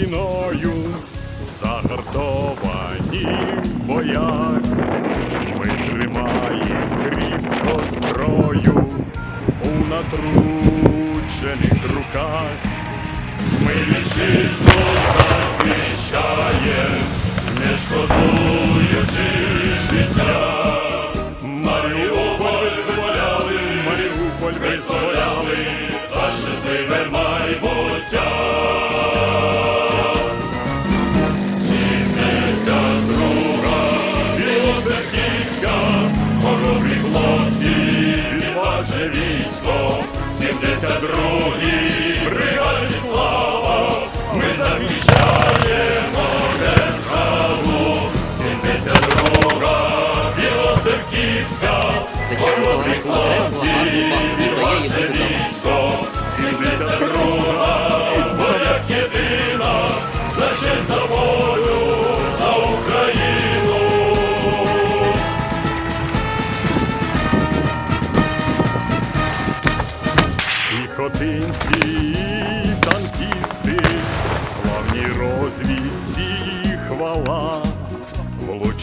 війною, загартовані бояк, ми тримаємо кріпко зброю у натруджених руках, ми вітчизну захищаєм, не шкодуючи життя, Маріуполь визволяли, Маріуполь визволяли. військо, 72-й бригаді слава, ми захищаємо державу, 72-га білоцерківська, Зачем хлопці, відважне військо, 72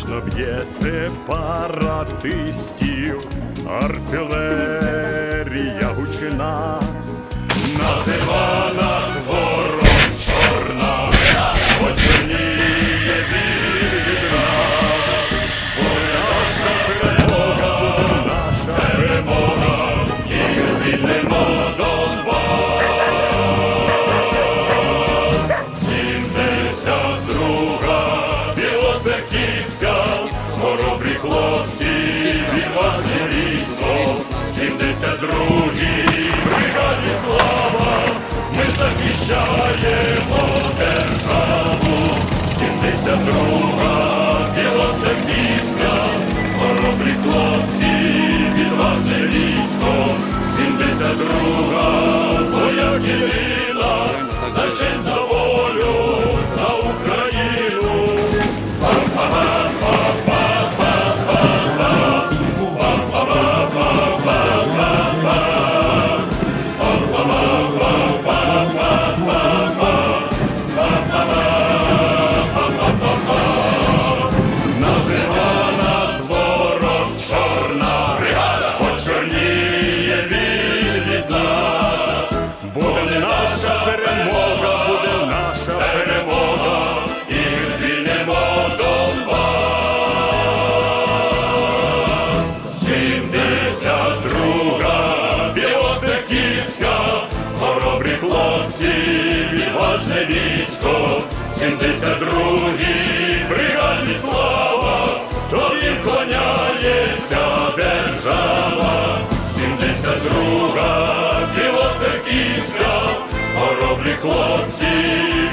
влучно б'є сепаратистів, артилерія гучина, назива нас ворог твоя єдина, за хлопці, відважне військо, сімдесят другій бригаді слава, тобі вклоняється держава, сімдесят друга білоцерківська, хоробрі хлопці,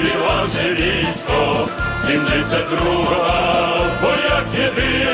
відважне військо, сімдесят друга, бояк єдина.